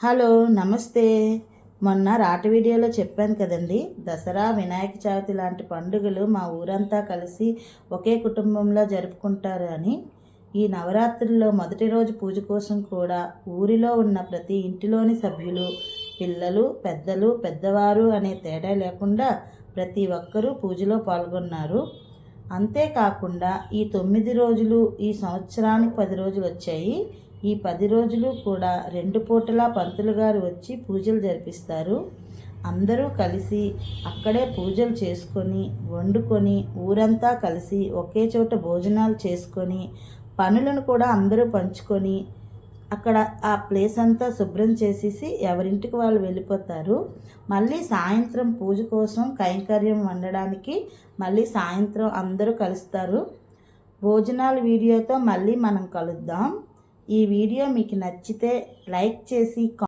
Hello నమస్తే. మొన్న రాట వీడియోలో చెప్పాను కదండి దసరా వినాయక చవితి లాంటి పండుగలు మా ఊరంతా కలిసి ఒకే కుటుంబంలో జరుపుకుంటారు అని. ఈ నవరాత్రుల్లో మొదటి రోజు పూజ కోసం కూడా ఊరిలో ఉన్న ప్రతి ఇంటిలోని సభ్యులు పిల్లలు పెద్దలు పెద్దవారు అనే తేడా లేకుండా ప్రతి ఒక్కరూ పూజలో పాల్గొన్నారు. అంతేకాకుండా ఈ తొమ్మిది రోజులు ఈ సంవత్సరానికి పది రోజులు వచ్చాయి. ఈ పది రోజులు కూడా రెండు పూటలా పంతులు గారు వచ్చి పూజలు జరిపిస్తారు. అందరూ కలిసి అక్కడే పూజలు చేసుకొని వండుకొని ఊరంతా కలిసి ఒకే చోట భోజనాలు చేసుకొని పనులను కూడా అందరూ పంచుకొని అక్కడ ఆ ప్లేస్ అంతా శుభ్రం చేసేసి ఎవరింటికి వాళ్ళు వెళ్ళిపోతారు. మళ్ళీ సాయంత్రం పూజ కోసం కైంకర్యం వండడానికి మళ్ళీ సాయంత్రం అందరూ కలుస్తారు. భోజనాల వీడియోతో మళ్ళీ మనం కలుద్దాం. ఈ వీడియో మీకు నచ్చితే లైక్ చేసి